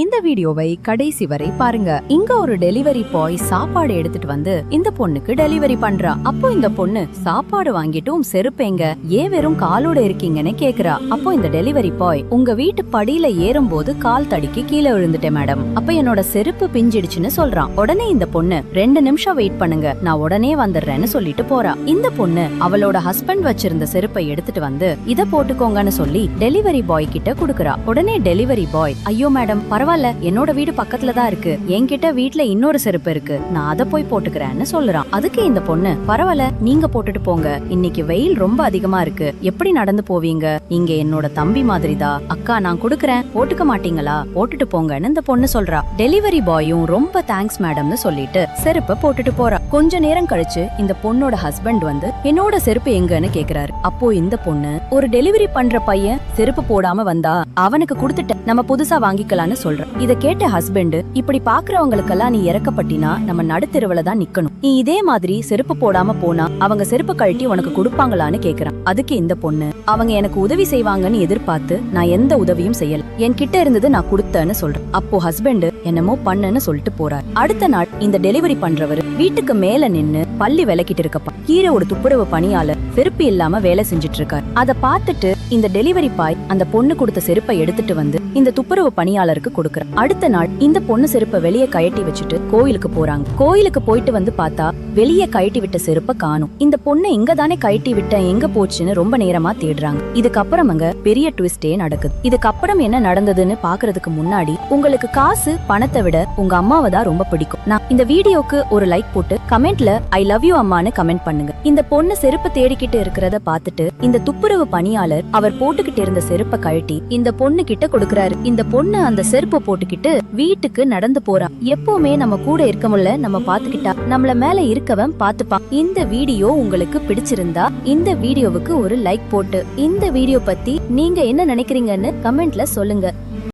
இந்த வீடியோவை கடைசி வரை பாருங்க. இங்க ஒரு டெலிவரி பாய் சாப்பாடு எடுத்துட்டு வந்து இந்த பொண்ணுக்கு டெலிவரி பண்றா. அப்போ இந்த பொண்ணு சாப்பாடு வாங்கிட்டும் செருப்பேங்க ஏன் வெறும் காலோட இருக்கீங்கன்னு கேக்குறா. அப்போ இந்த டெலிவரி பாய் உங்க வீட்டு படியில ஏறும் போது கால் தடிக்கு கீழே விழுந்துட்டேன் மேடம். அப்ப என்னோட செருப்பு பிஞ்சிடுச்சுன்னு சொல்றான். உடனே இந்த பொண்ணு ரெண்டு நிமிஷம் வெயிட் பண்ணுங்க. நான் உடனே வந்துடுறேன்னு சொல்லிட்டு போறா. இந்த பொண்ணு அவளோட ஹஸ்பண்ட் வச்சிருந்த செருப்பை எடுத்துட்டு வந்து இத போட்டுக்கோங்கன்னு சொல்லி டெலிவரி பாய் கிட்ட குடுக்கறா. உடனே டெலிவரி பாய் ஐயோ மேடம் பரவாயில்ல என்னோட வீடு பக்கத்துல தான் இருக்கு. என்கிட்ட வீட்ல இன்னொரு செருப்பு இருக்கு. நான் அதை போய் போட்டுக்கிறேன்னு சொல்லுறான். அதுக்கு இந்த பொண்ணு பரவாயில்ல நீங்க போட்டுட்டு போங்க. இன்னைக்கு வெயில் ரொம்ப அதிகமா இருக்கு. எப்படி நடந்து போவீங்க? நீங்க என்னோட தம்பி மாதிரிதா? அக்கா நான் குடுக்கறேன். போட்டுக்க மாட்டீங்களா? போட்டுட்டு போங்கன்னு இந்த பொண்ணு சொல்றா. டெலிவரி பாயும் ரொம்ப தேங்க்ஸ் மேடம்னு சொல்லிட்டு செருப்ப போட்டுட்டு போறா. கொஞ்ச நேரம் கழிச்சு இந்த பொண்ணோட ஹஸ்பண்ட் வந்து என்னோட செருப்பு எங்கன்னு கேக்குறாரு. அப்போ இந்த பொண்ணு ஒரு டெலிவரி பண்ற பையன் செருப்பு போடாம வந்தா அவனுக்கு கொடுத்துட்ட நம்ம புதுசா வாங்கிக்கலாம்னு சொல்ற. இத கேட்ட ஹஸ்பண்ட் இப்படி பாக்குறவங்களுக்கெல்லாம் நீ இறக்கப்பட்டினா நம்ம நடுத்தெருவுல தான் நிக்கணும். நீ இதே மாதிரி செருப்பு போடாம போனா அவங்க செருப்பு கழட்டி உனக்கு கொடுப்பாங்களான்னு கேக்குறான். அதுக்கு இந்த பொண்ணு அவங்க எனக்கு உதவி செய்வாங்கன்னு எதிர்பார்த்து நான் எந்த உதவியும் செய்யல. என்கிட்ட இருந்தது நான் கொடுத்தேன்னு சொல்றேன். அப்போ ஹஸ்பண்ட் என்னமோ பண்ணுன்னு சொல்லிட்டு போறார். அடுத்த நாள் இந்த டெலிவரி பண்றவர் வீட்டுக்கு மேல நின்னு பள்ளி விளக்கிட்டு இருக்கப்பா. கீழே ஒரு துப்புரவு பணியாளர் செருப்பு இல்லாம வேலை செஞ்சுட்டு இருக்காரு அத பார்த்துட்டு இந்த டெலிவரி பாய் அந்த பொண்ணு கொடுத்த செருப்பை எடுத்துட்டு வந்து இந்த துப்புரவு பணியாளருக்கு கொடுக்கற. அடுத்த நாள் இந்த பொண்ணு செருப்பை வெளியே கயட்டி வச்சுட்டு கோயிலுக்கு போறாங்க. கோயிலுக்கு போயிட்டு வந்து பார்த்தா வெளியே கயட்டி விட்ட செருப்பை காணும். இந்த பொண்ணை இங்க தானே கழட்டி விட்ட எங்க போச்சுன்னு ரொம்ப நேரமா தேடுறாங்க. இதுக்கப்புறம் அங்க பெரிய ட்விஸ்டே நடக்குது. இதுக்கப்புறம் என்ன நடந்ததுன்னு பாக்குறதுக்கு முன்னாடி உங்களுக்கு காசு பணத்தை விட உங்க அம்மாவை தான் ரொம்ப பிடிக்கும். நான் இந்த வீடியோக்கு ஒரு லைக் போட்டு கமெண்ட்ல ஐ லவ் யூ அம்மான்னு கமெண்ட் பண்ணுங்க. இந்த பொண்ணு செருப்பு தேடிக்கிட்டு இருக்கிறத பாத்துட்டு இந்த துப்புரவு பணியாளர் அவர் போட்டுக்கிட்டு இருந்த செருப்பை கழட்டி இந்த பொண்ணு கிட்ட கொடுக்கறாரு. இந்த பொண்ணு அந்த செருப்பை போட்டுக்கிட்டு வீட்டுக்கு நடந்து போறா. எப்பவுமே நம்ம கூட இருக்க முடியல நம்ம பாத்துக்கிட்டா நம்மள மேல இருக்கவன் பாத்துப்பான் இந்த வீடியோ உங்களுக்கு பிடிச்சிருந்தா இந்த வீடியோவுக்கு ஒரு லைக் போட்டு இந்த வீடியோ பத்தி நீங்க என்ன நினைக்கிறீங்கன்னு கமெண்ட்ல சொல்லுங்க.